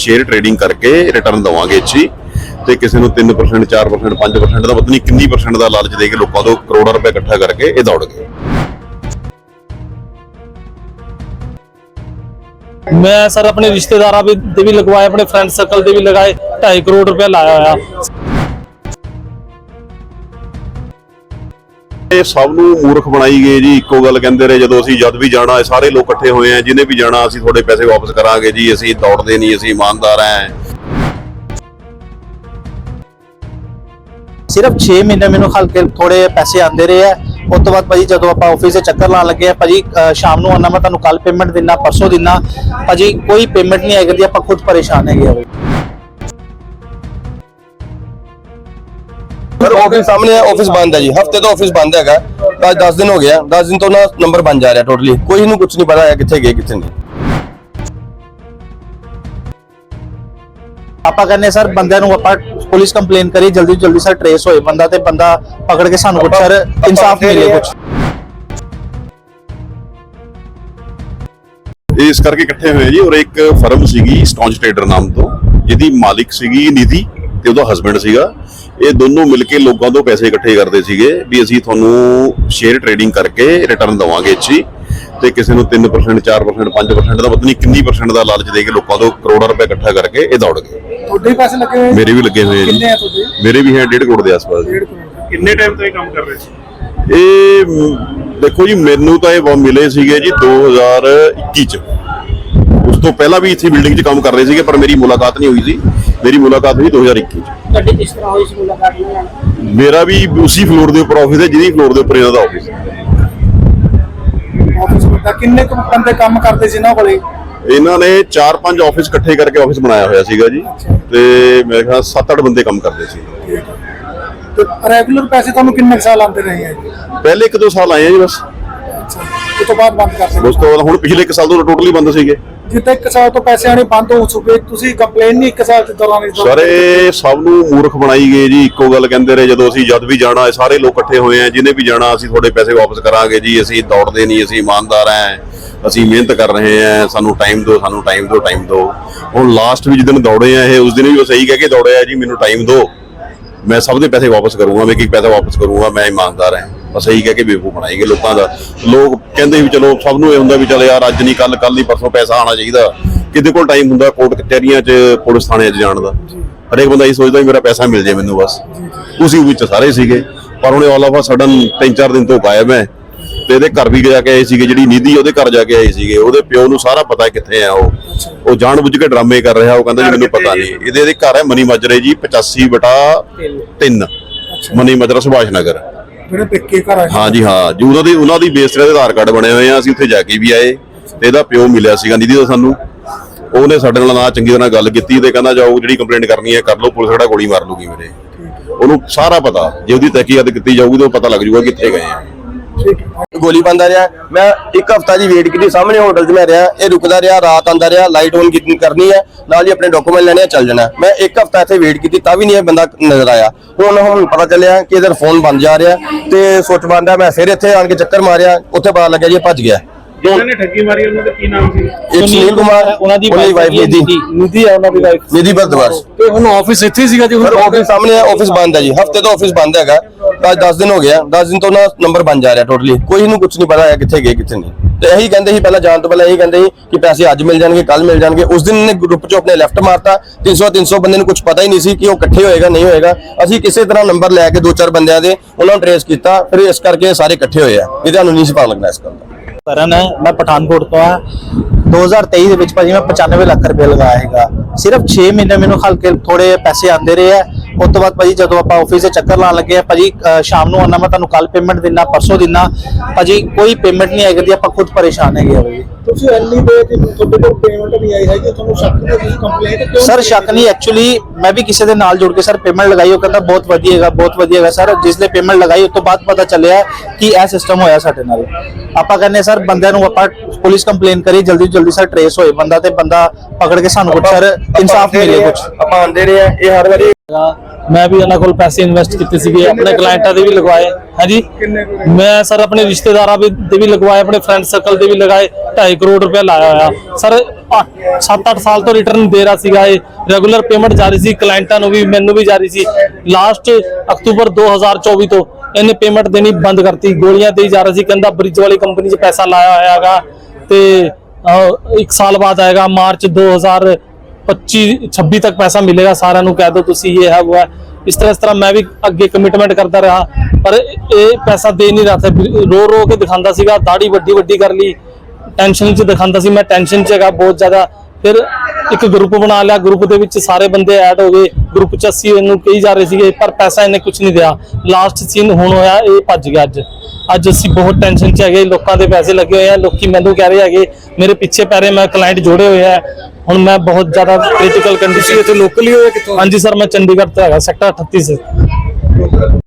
Share trading ਕਰਕੇ return ਦਵਾਂਗੇ ਜੀ ਤੇ ਕਿਸੇ ਨੂੰ 3% 4% 5% ਦਾ ਪਤਾ ਨਹੀਂ ਕਿੰਨੀ ਪਰਸੈਂਟ ਦਾ ਲਾਲਚ ਦੇ ਕੇ ਲੋਕਾਂ ਤੋਂ ਕਰੋੜਾਂ ਰੁਪਏ ਇਕੱਠਾ ਕਰਕੇ ਇਹ ਦੌੜ ਗਏ ਮੈਂ ਸਰ ਆਪਣੇ ਰਿਸ਼ਤੇਦਾਰਾਂ ਵੀ ਦੇ ਵੀ ਲਗਵਾਏ, ਆਪਣੇ ਫਰੈਂਡ ਸਰਕਲ ਦੇ ਵੀ ਲਗਾਏ 2.5 ਕਰੋੜ ਰੁਪਏ ਲਾਇਆ ਹੋਇਆ। ਇਹ ਸਭ ਨੂੰ ਮੂਰਖ ਬਣਾਈ ਗਏ ਜੀ, ਇੱਕੋ ਗੱਲ ਕਹਿੰਦੇ ਰਹੇ, ਜਦੋਂ ਅਸੀਂ ਜਦ ਵੀ ਜਾਣਾ ਸਾਰੇ ਲੋਕ ਇਕੱਠੇ ਹੋਏ ਆ ਜਿਹਨੇ ਵੀ ਜਾਣਾ, ਅਸੀਂ ਤੁਹਾਡੇ ਪੈਸੇ ਵਾਪਸ ਕਰਾਂਗੇ ਜੀ, ਅਸੀਂ ਦੌੜਦੇ ਨਹੀਂ, ਅਸੀਂ ਇਮਾਨਦਾਰ ਹਾਂ ਸਿਰਫ 6 ਮਹੀਨੇ ਮੈਨੂੰ ਹਲਕੇ ਥੋੜੇ ਪੈਸੇ ਆਉਂਦੇ ਰਹੇ ਆ। ਉਸ ਤੋਂ ਬਾਅਦ ਭਾਜੀ ਜਦੋਂ ਆਪਾਂ ਆਫਿਸ 'ਚ ਚੱਕਰ ਲਾਉਣ ਲੱਗੇ ਆ, ਭਾਜੀ ਸ਼ਾਮ ਨੂੰ ਆਉਣਾ, ਮੈਂ ਤੁਹਾਨੂੰ ਕੱਲ ਪੇਮੈਂਟ ਦਿਨਾ ਪਰਸੋਂ ਦਿਨਾ ਭਾਜੀ, ਕੋਈ ਪੇਮੈਂਟ ਨਹੀਂ ਆਈ ਕਰਦੀ ਆਪਾਂ ਖੁਦ ਪਰੇਸ਼ਾਨ ਹੈਗੇ ਆ। ਆਫਿਸ ਸਾਹਮਣੇ ਹੈ ਆਫਿਸ ਬੰਦ ਹੈ ਜੀ। ਹਫ਼ਤੇ ਤੋਂ ਆਫਿਸ ਬੰਦ ਹੈਗਾ। ਅੱਜ 10 ਦਿਨ ਹੋ ਗਿਆ 10 ਦਿਨ ਤੋਂ ਨਾ ਨੰਬਰ ਬਣ ਜਾ ਰਿਹਾ ਟੋਟਲੀ ਕੋਈ ਨੂੰ ਕੁਝ ਨਹੀਂ ਪਤਾ ਹੈ ਕਿੱਥੇ ਗਏ ਕਿੱਥੇ ਨਹੀਂ। ਆਪਾਂ ਕਹਿੰਦੇ ਸਰ ਬੰਦਿਆਂ ਨੂੰ ਆਪਾਂ ਪੁਲਿਸ ਕੰਪਲੇਨ ਕਰੀ ਜਲਦੀ ਜਲਦੀ ਸਰ ਟ੍ਰੇਸ ਹੋਏ। ਬੰਦਾ ਤੇ ਬੰਦਾ ਪਕੜ ਕੇ ਸਾਨੂੰ ਕੁਝ ਸਰ ਇਨਸਾਫ ਮਿਲੇ ਕੁਝ ਇਸ ਕਰਕੇ ਇਕੱਠੇ ਹੋਏ ਜੀ ਔਰ ਇੱਕ ਫਰਮ ਸੀਗੀ ਸਟੌਂਜ ਟ੍ਰੇਡਰ ਨਾਮ ਤੋਂ। ਜਿਹਦੀ ਮਾਲਿਕ ਸੀਗੀ ਨਿਧੀ ਤੇ ਉਹਦਾ ਹਸਬੰਡ ਸੀਗਾ। ਇਹ ਦੋਨੋਂ ਮਿਲ ਕੇ ਲੋਕਾਂ ਤੋਂ ਪੈਸੇ ਇਕੱਠੇ ਕਰਦੇ ਸੀਗੇ ਵੀ ਅਸੀਂ ਤੁਹਾਨੂੰ ਸ਼ੇਅਰ ਟ੍ਰੇਡਿੰਗ ਕਰਕੇ ਰਿਟਰਨ ਦਵਾਂਗੇ ਜੀ ਤੇ ਕਿਸੇ ਨੂੰ 3% 4% 5% ਦਾ ਪਤਾ ਨਹੀਂ ਕਿੰਨੀ ਪਰਸੈਂਟ ਦਾ ਲਾਲਚ ਦੇ ਕੇ ਲੋਕਾਂ ਤੋਂ ਕਰੋੜਾਂ ਰੁਪਏ ਇਕੱਠਾ ਕਰਕੇ ਇਹ ਦੌੜ ਗਏ। ਤੁਹਾਡੇ ਪੈਸੇ ਲੱਗੇ ਹੋਏ ਮੇਰੇ ਵੀ ਲੱਗੇ ਹੋਏ ਕਿੰਨੇ ਜੀ। ਆ ਤੁਹਾਡੇ? ਮੇਰੇ ਵੀ ਹੈ 1.5 ਕਰੋੜ ਦੇ ਆਸ-ਪਾਸ। ਜੀ। 1.5 ਕਰੋੜ ਕਿੰਨੇ ਟਾਈਮ ਤੋਂ ਇਹ ਕੰਮ ਕਰ ਰਹੇ ਸੀ? ਇਹ ਦੇਖੋ ਜੀ ਮੈਨੂੰ ਤਾਂ ਇਹ ਮਿਲੇ ਸੀਗੇ ਜੀ 2021 ਚ। ਉਸ ਤੋਂ ਪਹਿਲਾਂ ਵੀ ਇੱਥੇ ਬਿਲਡਿੰਗ 'ਚ ਕੰਮ ਕਰ ਰਹੇ ਸੀਗੇ ਪਰ ਮੇਰੀ ਮੁਲਾਕਾਤ ਨਹੀਂ ਹੋਈ ਸੀ। ਮੇਰੀ ਮੁਲਾਕਾਤ ਹੋਈ 2021 ਚ। ਤੁਹਾਡੀ ਕਿਸ ਤਰ੍ਹਾਂ ਹੋਈ ਸੀ ਮੁਲਾਕਾਤ ਇਹਨਾਂ ਨਾਲ? ਮੇਰਾ ਵੀ ਉਸੇ ਫਲੋਰ ਦੇ ਉੱਪਰ ਆਫਿਸ ਹੈ ਜਿਹਦੀ ਫਲੋਰ ਦੇ ਉੱਪਰ ਇਹਨਾਂ ਦਾ ਆਫਿਸ ਹੈ। ਆਫਿਸ ਦਾ ਕਿੰਨੇ ਕੁ ਬੰਦੇ ਕੰਮ ਕਰਦੇ ਸੀ ਇਹਨਾਂ ਕੋਲੇ? ਇਹਨਾਂ ਨੇ 4-5 ਆਫਿਸ ਇਕੱਠੇ ਕਰਕੇ ਆਫਿਸ ਬਣਾਇਆ ਹੋਇਆ ਸੀਗਾ ਜੀ। ਤੇ ਮੇਰੇ ਖਿਆਲ 7-8 ਬੰਦੇ ਕੰਮ ਕਰਦੇ ਸੀ। ਤੇ ਰੈਗੂਲਰ ਪੈਸੇ ਤੁਹਾਨੂੰ ਕਿੰਨੇ ਕੁ ਸਾਲ ਆਉਂਦੇ ਰਹੇ ਆ ਜੀ? ਪਹਿਲੇ ਇੱਕ ਦੋ ਸਾਲ ਆਏ ਆ ਜੀ ਬਸ। ਅੱਛਾ। ਉਸ ਤੋਂ ਬਾਅਦ ਬੰਦ ਕਰ ਉਸ ਸਕਦੇ ਤੋਂ ਬਾਅਦ ਹੁਣ ਪਿਛਲੇ ਇੱਕ ਸਾਲ ਤੋਂ ਟੋਟਲੀ ਬੰਦ ਸੀਗੇ। ਜਿੱਥੇ ਇੱਕ ਸਾਲ ਤੋਂ ਪੈਸੇ ਆਣੇ ਬੰਦ ਹੋ ਚੁੱਕੇ, ਤੁਸੀਂ ਕੰਪਲੇਨ ਨਹੀਂ ਇੱਕ ਸਾਲ ਦੇ ਦੌਰਾਨ ਇਸ ਸਰ, ਇਹ ਸਭ ਨੂੰ ਮੂਰਖ ਬਣਾਈ ਗਏ ਜੀ, ਇੱਕੋ ਗੱਲ ਕਹਿੰਦੇ ਰਹੇ, ਜਦੋਂ ਅਸੀਂ ਜਦ ਵੀ ਜਾਣਾ ਹੈ ਸਾਰੇ ਲੋਕ ਇਕੱਠੇ ਹੋਏ ਆ, ਜਿਹਨੇ ਵੀ ਜਾਣਾ, ਅਸੀਂ ਤੁਹਾਡੇ ਪੈਸੇ ਵਾਪਸ ਕਰਾਂਗੇ ਜੀ, ਅਸੀਂ ਦੌੜਦੇ ਨਹੀਂ, ਅਸੀਂ ਇਮਾਨਦਾਰ ਹਾਂ ਅਸੀਂ ਮਿਹਨਤ ਕਰ ਰਹੇ ਹਾਂ ਸਾਨੂੰ ਟਾਈਮ ਦਿਓ, ਸਾਨੂੰ ਟਾਈਮ ਦਿਓ ਟਾਈਮ ਦਿਓ। ਹੁਣ ਲਾਸਟ ਵੀ ਦਿਨ ਦੌੜੇ ਆ, ਇਹ ਉਸ ਦਿਨ ਵੀ ਉਹ ਸਹੀ ਕਹਿ ਕੇ ਦੌੜੇ ਆ ਜੀ, ਮੈਨੂੰ ਟਾਈਮ ਦਿਓ। ਮੈਂ ਸਭ ਦੇ ਪੈਸੇ ਵਾਪਸ ਕਰੂੰਗਾ, ਮੈਂ ਇੱਕ ਇੱਕ ਪੈਸਾ ਵਾਪਸ ਕਰੂੰਗਾ, ਮੈਂ ਇਮਾਨਦਾਰ ਹਾਂ ਬਸ ਇਹੀ ਕਹਿ ਕੇ ਬੇਵਕੂਫ ਬਣਾਏਗੇ ਲੋਕਾਂ ਦਾ। ਲੋਕ ਕਹਿੰਦੇ ਵੀ ਚਲੋ ਸਭ ਨੂੰ ਇਹ ਹੁੰਦਾ ਵੀ ਚਲ ਯਾਰ ਅੱਜ ਨਹੀਂ ਕੱਲ ਕੱਲ ਨਹੀਂ ਪਰਸੋਂ ਪੈਸਾ ਆਣਾ ਚਾਹੀਦਾ। ਕਿਤੇ ਕੋਲ ਟਾਈਮ ਹੁੰਦਾ ਕੋਰਟ ਕਚਹਿਰੀਆਂ 'ਚ ਪੁਲਿਸ ਥਾਣਿਆਂ 'ਚ ਜਾਣ ਦਾ। ਹਰੇਕ ਬੰਦਾ ਇਹ ਸੋਚਦਾ ਵੀ ਮੇਰਾ ਪੈਸਾ ਮਿਲ ਜੇ ਮੈਨੂੰ ਬਸ। ਉਸੇ ਵਿੱਚ ਸਾਰੇ ਸੀਗੇ। ਪਰ ਉਹਨੇ ਆਲ ਆਫ ਆ ਸਡਨ ਤਿੰਨ ਚਾਰ ਦਿਨ ਤੋਂ ਗਾਇਬ ਹੈ। ਤੇ ਇਹਦੇ ਘਰ ਵੀ ਜਾ ਕੇ ਆਏ ਸੀਗੇ ਜਿਹੜੀ ਨਿਧੀ ਉਹਦੇ ਘਰ ਜਾ ਕੇ ਆਏ ਸੀਗੇ। ਉਹਦੇ ਪਿਓ ਨੂੰ ਸਾਰਾ ਪਤਾ ਹੈ ਕਿੱਥੇ ਆ ਉਹ। ਉਹ ਜਾਣ ਬੁੱਝ ਕੇ ਡਰਾਮੇ ਕਰ ਰਿਹਾ ਉਹ ਕਹਿੰਦਾ ਜੀ ਮੈਨੂੰ ਪਤਾ ਨਹੀਂ। ਇਹਦੇ ਇਹਦੇ ਘਰ ਹੈ ਮਨੀ ਮਾਜਰੇ ਜੀ 85 ਬਟਾ 3 ਮਨੀ ਮਾਜਰਾ ਸੁਭਾਸ਼ ਨਗਰ। ਜਿਹੜੇ ਪੇਕੇ ਘਰ ਆਏ ਹਾਂ ਜੀ ਹਾਂ। ਜੀ ਉਹਨਾਂ ਦੀ ਉਹਨਾਂ ਦੀ ਬੇਸ ਤੇ ਆਧਾਰ ਕਾਰਡ ਬਣੇ ਹੋਏ ਆ। ਅਸੀਂ ਉੱਥੇ ਜਾ ਕੇ ਵੀ ਆਏ ਤੇ ਇਹਦਾ ਪਿਓ ਮਿਲਿਆ ਸੀਗਾ ਨਿਧੀ ਦਾ ਸਾਨੂੰ। ਉਹਨੇ ਸਾਡੇ ਨਾਲ ਨਾ ਚੰਗੀ ਤਰ੍ਹਾਂ ਗੱਲ ਕੀਤੀ ਤੇ ਕਹਿੰਦਾ ਜਾਓ ਜਿਹੜੀ ਕੰਪਲੇਂਟ ਕਰਨੀ ਹੈ ਕਰ ਲਓ ਪੁਲਿਸ ਕਿਹੜਾ ਗੋਲੀ ਮਾਰ ਲੂਗੀ ਮੇਰੇ। ਉਹਨੂੰ ਸਾਰਾ ਪਤਾ। ਜੇ ਉਹਦੀ ਤਹਿਕੀਕਤ ਕੀਤੀ ਜਾਊਗੀ ਤਾਂ ਪਤਾ ਲੱਗ ਜਾਊਗਾ ਕਿੱਥੇ ਗਏ ਆ। ਗੋਲੀ ਬੰਦ ਰਿਹਾ। ਮੈਂ ਇੱਕ ਹਫਤਾ ਦੀ ਵੇਟ ਕੀਤੀ, ਸਾਹਮਣੇ ਹੋਟਲ 'ਚ ਮੈਂ ਰਿਹਾ, ਇਹ ਰੁਕਦਾ ਰਿਹਾ, ਰਾਤ ਆਂਦਾ ਰਿਹਾ ਲਾਈਟ ਔਨ ਕੀਤੀ, ਕਰਨੀ ਹੈ, ਨਾਲ ਹੀ ਆਪਣੇ ਡਾਕੂਮੈਂਟ ਲੈਣੇ ਆ, ਚੱਲ ਜਾਣਾ ਮੈਂ ਇੱਕ ਹਫਤਾ ਇੱਥੇ ਵੇਟ ਕੀਤੀ, ਤਾਂ ਵੀ ਨਹੀਂ ਇਹ ਬੰਦਾ ਨਜ਼ਰ ਆਇਆ। ਹੁਣ ਹੁਣ ਪਤਾ ਚੱਲਿਆ ਕਿ ਇਹਦਾ ਫੋਨ ਬੰਦ ਜਾ ਰਿਹਾ ਤੇ ਸੋਚ ਬੰਦ ਮੈਂ ਫਿਰ ਇੱਥੇ ਆਣ ਕੇ ਚੱਕਰ ਮਾਰਿਆ, ਉੱਥੇ ਪਤਾ ਲੱਗਿਆ ਜੀ ਇਹ ਭੱਜ ਗਿਆ। ਜਿਹਨਾਂ ਨੇ ਠੱਗੀ ਮਾਰੀ ਉਹਨਾਂ ਦਾ ਕੀ ਨਾਮ ਸੀ? ਇੱਕ ਸੁਨੀਲ ਕੁਮਾਰ ਉਹਨਾਂ ਦੀ ਵਾਈਫ ਵਾਈਫ ਨਿਧੀ ਨਿਧੀ ਆ ਉਹਨਾਂ ਦੀ ਵਾਈਫ ਨਿਧੀ ਭਰਦਵਾਜ ਤੇ ਹੁਣ ਆਫਿਸ ਇੱਥੇ ਹੀ ਸੀਗਾ ਜੀ ਸਰ ਆਫਿਸ ਸਾਹਮਣੇ ਹੈ ਆਫਿਸ ਬੰਦ ਹੈ ਜੀ। ਹਫ਼ਤੇ ਤੋਂ ਆਫਿਸ ਬੰਦ ਹੈਗਾ। ਅੱਜ 10 ਦਿਨ ਹੋ ਗਿਆ 10 ਦਿਨ ਤੋਂ ਨਾ ਨੰਬਰ ਬਣ ਜਾ ਰਿਹਾ ਟੋਟਲੀ ਕੋਈ ਨੂੰ ਕੁਝ ਨਹੀਂ ਪਤਾ ਹੈ ਕਿੱਥੇ ਗਏ ਕਿੱਥੇ ਨਹੀਂ। ਤੇ ਇਹੀ ਕਹਿੰਦੇ ਸੀ ਪਹਿਲਾਂ ਜਾਣ ਤੋਂ ਪਹਿਲਾਂ ਇਹੀ ਕਹਿੰਦੇ ਸੀ ਕਿ ਪੈਸੇ ਅੱਜ ਮਿਲ ਜਾਣਗੇ ਕੱਲ ਮਿਲ ਜਾਣਗੇ। ਉਸ ਦਿਨ ਨੇ ਗਰੁੱਪ 'ਚੋਂ ਆਪਣੇ ਲੈਫਟ ਮਾਰਤਾ। 300 300 ਬੰਦੇ ਨੂੰ ਕੁਝ ਪਤਾ ਹੀ ਨਹੀਂ ਸੀ ਕਿ ਉਹ ਇਕੱਠੇ ਹੋਏਗਾ ਨਹੀਂ ਹੋਏਗਾ। ਅਸੀਂ ਕਿਸੇ ਤਰ੍ਹਾਂ ਨੰਬਰ ਲੈ ਕੇ ਦੋ ਚਾਰ ਬੰਦਿਆਂ ਦੇ ਉਹਨਾਂ ਨੂੰ ਟਰੇਸ ਕੀਤਾ। ਫਿਰ ਇਸ ਕਰਕੇ ਸਾਰੇ ਇਕੱਠੇ ਹੋਏ ਆ। ਇਹ ਤੁਹਾਨੂੰ ਨਹੀਂ ਸੀ ਪਤਾ ਲੱਗਣਾ ਇਸ ਗੱਲ ਦਾ। ਕਰਨ ਮੈਂ ਪਠਾਨਕੋਟ ਤੋਂ ਆ 2023 ਦੇ ਵਿੱਚ ਭਾਜੀ ਮੈਂ 95 ਲੱਖ ਰੁਪਏ ਲਗਾਇਆ ਹੈਗਾ ਸਿਰਫ 6 ਮਹੀਨੇ ਮੈਨੂੰ ਹਲਕੇ ਥੋੜੇ ਪੈਸੇ ਆਉਂਦੇ ਰਹੇ ਆ ਉਸ ਤੋਂ ਬਾਅਦ ਭਾਜੀ ਜਦੋਂ ਆਪਾਂ ਆਫਿਸ 'ਚ ਚੱਕਰ ਲਾਉਣ ਲੱਗੇ ਆ ਭਾਜੀ ਸ਼ਾਮ ਨੂੰ ਆਉਣਾ ਮੈਂ ਤੁਹਾਨੂੰ ਕੱਲ ਪੇਮੈਂਟ ਦਿਨਾ ਪਰਸੋਂ ਦਿਨਾ ਭਾਜੀ ਕੋਈ ਪੇਮੈਂਟ ਨਹੀਂ ਆਈ ਕਰਦੀ ਆਪਾਂ ਖੁਦ ਪਰੇਸ਼ਾਨ ਹੈਗੇ ਆ ਭਾਜੀ। ਤੁਸੀਂ ਇੰਨੀ ਦੇਰ ਦੀ ਤੁਹਾਡੇ ਕੋਲ ਪੇਮੈਂਟ ਨਹੀਂ ਆਈ ਹੈਗੀ ਤੁਹਾਨੂੰ ਸ਼ੱਕ ਨਹੀਂ ਤੁਸੀਂ ਕੰਪਲੇਂਟ ਕਿਉਂ ਸਰ ਸ਼ੱਕ ਨਹੀਂ ਐਕਚੁਅਲੀ ਮੈਂ ਵੀ ਕਿਸੇ ਦੇ ਨਾਲ ਜੁੜ ਕੇ ਸਰ ਪੇਮੈਂਟ ਲਗਾਈ ਉਹ ਕਹਿੰਦਾ ਬਹੁਤ ਵਧੀਆ ਹੈਗਾ ਬਹੁਤ ਵਧੀਆ ਹੈਗਾ ਸਰ ਜਿਸ ਲਈ ਪੇਮੈਂਟ ਲਗਾਈ ਉਸ ਤੋਂ ਬਾਅਦ ਪਤਾ ਚੱਲਿਆ ਕਿ ਇਹ ਸਿਸਟਮ ਹੋਇਆ ਸਾਡੇ ਨਾਲ। ਆਪਾਂ ਕਹਿੰਦੇ ਸਰ ਬੰਦਿਆਂ ਨੂੰ ਆਪਾਂ ਪੁਲਿਸ ਕੰਪਲੇਨ ਕਰੀ ਜਲਦੀ ਤੋਂ ਜਲਦੀ ਸਰ ਟਰੇਸ ਹੋਏ ਬੰਦਾ ਤੇ ਬੰਦਾ ਪਕੜ ਕੇ ਸਾਨੂੰ ਕੁਝ ਸਰ ਇਨਸਾਫ ਮਿਲੇ ਕੁਝ ਆਪਾਂ ਆਂਦੇ ਰਹੇ ਆ ਇਹ ਹਰ ਵਾਰੀ ਮੈਂ ਵੀ ਇਹਨਾਂ ਕੋਲ ਪੈਸੇ ਇਨਵੈਸਟ ਕੀਤੇ ਸੀਗੇ ਆਪਣੇ ਕਲਾਇੰਟਾਂ ਦੇ ਵੀ ਲਗਵਾਏ। ਹਾਂਜੀ? ਮੈਂ ਸਰ ਆਪਣੇ ਰਿਸ਼ਤੇਦਾਰਾਂ ਦੇ ਵੀ ਲਗਵਾਏ ਆਪਣੇ ਫਰੈਂਡ ਸਰਕਲ ਦੇ ਵੀ ਲਗਾਏ 2.5 ਕਰੋੜ ਰੁਪਏ ਲਾਇਆ ਹੋਇਆ। ਸਰ 7-8 ਸਾਲ ਤੋਂ ਰਿਟਰਨ ਦੇ ਰਿਹਾ ਸੀਗਾ ਇਹ। ਰੈਗੂਲਰ ਪੇਮੈਂਟ ਜਾਰੀ ਸੀ ਕਲਾਇੰਟਾਂ ਨੂੰ ਵੀ ਮੈਨੂੰ ਵੀ ਜਾਰੀ ਸੀ। ਲਾਸਟ ਅਕਤੂਬਰ 2024 ਤੋਂ ਇਹਨੇ ਪੇਮੈਂਟ ਦੇਣੀ ਬੰਦ ਕਰਤੀ। ਗੋਲੀਆਂ ਦੇਈ ਜਾ ਰਿਹਾ ਸੀ ਕਹਿੰਦਾ ਬ੍ਰਿਜ ਵਾਲੀ ਕੰਪਨੀ 'ਚ ਪੈਸਾ ਲਾਇਆ ਹੋਇਆ ਹੈਗਾ। ਤੇ ਇੱਕ ਸਾਲ ਬਾਅਦ ਆਏਗਾ ਮਾਰਚ 2025 26 ਤੱਕ ਪੈਸਾ ਮਿਲੇਗਾ ਸਾਰਿਆਂ ਨੂੰ ਕਹਿ ਦਿਓ ਤੁਸੀਂ ਇਹ ਹੈ ਉਹ ਹੈ। ਇਸ ਤਰ੍ਹਾਂ ਇਸ ਤਰ੍ਹਾਂ ਮੈਂ ਵੀ ਅੱਗੇ ਕਮਿਟਮੈਂਟ ਕਰਦਾ ਰਿਹਾ, ਪਰ ਇਹ ਪੈਸਾ ਦੇ ਨਹੀਂ ਰਿਹਾ ਸੀ ਰੋ ਰੋ ਕੇ ਦਿਖਾਉਂਦਾ ਸੀਗਾ ਦਾੜੀ ਵੱਡੀ ਵੱਡੀ ਕਰ ਲਈ ਟੈਨਸ਼ਨ 'ਚ ਦਿਖਾਉਂਦਾ ਸੀ ਮੈਂ ਟੈਨਸ਼ਨ 'ਚ ਹੈਗਾ ਬਹੁਤ ਜ਼ਿਆਦਾ। ਫਿਰ ਇੱਕ ਗਰੁੱਪ ਬਣਾ ਲਿਆ ਗਰੁੱਪ ਦੇ ਵਿੱਚ ਸਾਰੇ ਬੰਦੇ ਐਡ ਹੋ ਗਏ। ਗਰੁੱਪ 'ਚ ਅਸੀਂ ਇਹਨੂੰ ਕਹੀ ਜਾ ਰਹੇ ਸੀਗੇ, ਪਰ ਪੈਸਾ ਇਹਨੇ ਕੁਝ ਨਹੀਂ ਦਿਆ। ਲਾਸਟ ਸੀਨ ਹੁਣ ਹੋਇਆ, ਇਹ ਭੱਜ ਗਿਆ ਅੱਜ। ਅੱਜ ਅਸੀਂ ਬਹੁਤ ਟੈਨਸ਼ਨ 'ਚ ਹੈਗੇ, ਲੋਕਾਂ ਦੇ ਪੈਸੇ ਲੱਗੇ ਹੋਏ ਆ, ਲੋਕੀ ਮੈਨੂੰ ਕਹਿ ਰਹੇ ਹੈਗੇ, ਮੇਰੇ ਪਿੱਛੇ ਪੈ ਰਹੇ, ਮੈਂ ਕਲਾਇੰਟ ਜੋੜੇ ਹੋਏ ਆ। ਹੁਣ ਮੈਂ ਬਹੁਤ ਜ਼ਿਆਦਾ ਕ੍ਰਿਟੀਕਲ ਕੰਡੀਸ਼ਨ ਇੱਥੇ ਲੋਕਲੀ ਹੋਇਆ। ਕਿੱਥੋਂ? ਹਾਂਜੀ ਸਰ ਮੈਂ ਚੰਡੀਗੜ੍ਹ ਤੋਂ ਹੈਗਾ ਸੈਕਟਰ 38 ਸੇ।